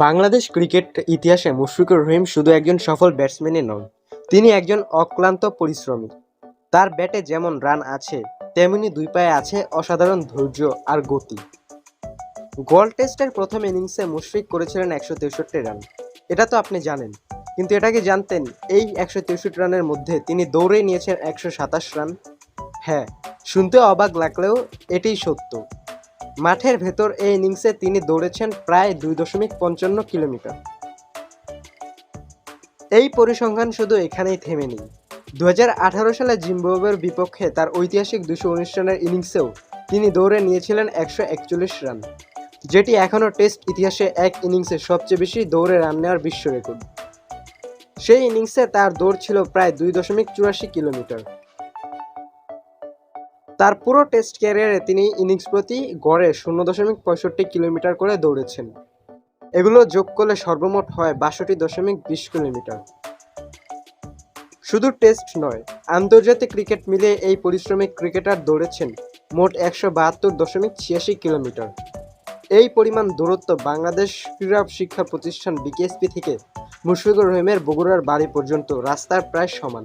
Bangladesh cricket ইতিহাসে মুশফিকুর রহিম শুধু একজন সফল ব্যাটসম্যানই নন, তিনি একজন অক্লান্ত পরিশ্রমী। তার ব্যাটে যেমন রান আছে, তেমনি দুই পায়ে আছে অসাধারণ ধৈর্য আর গতি। গোল্ড টেস্টের প্রথম ইনিংসে মুশফিক করেছিলেন একশো তেষট্টি রান। এটা তো আপনি জানেন, কিন্তু এটা কি জানতেন এই একশো তেষট্টি রানের মধ্যে তিনি দৌড়ে নিয়েছেন একশো সাতাশ রান। হ্যাঁ শুনতে অবাক লাগলেও এটাই সত্য। মাঠের ভেতর এই ইনিংসে তিনি দৌড়েছেন প্রায় দুই দশমিক পঞ্চান্ন কিলোমিটার। এই পরিসংখ্যান শুধু এখানেই থেমে নেই দু হাজার আঠারো সালে জিম্বাবুয়ের বিপক্ষে তার ঐতিহাসিক দুশো উনিশ রানের ইনিংসেও তিনি দৌড়ে নিয়েছিলেন একশো একচল্লিশ রান, যেটি এখনও টেস্ট ইতিহাসে এক ইনিংসে সবচেয়ে বেশি দৌড়ে রান নেওয়ার বিশ্ব রেকর্ড। সেই ইনিংসে তার দৌড় ছিল প্রায় দুই দশমিক চুরাশি কিলোমিটার। তার পুরো টেস্ট ক্যারিয়ারে তিনি ইনিংস প্রতি গড়ে শূন্য দশমিক পঁয়ষট্টি কিলোমিটার করে দৌড়েছেন। এগুলো যোগ করলে সর্বমোট হয় বাষট্টি দশমিক বিশ কিলোমিটার। শুধু টেস্ট নয়, আন্তর্জাতিক ক্রিকেট মিলে এই পরিশ্রমিক ক্রিকেটার দৌড়েছেন মোট একশো বাহাত্তর দশমিক ছিয়াশি কিলোমিটার। এই পরিমাণ দূরত্ব বাংলাদেশ ক্রীড়া শিক্ষা প্রতিষ্ঠান বিকেএসপি থেকে মুশফিকুর রহিমের বগুড়ার বাড়ি পর্যন্ত রাস্তার প্রায় সমান।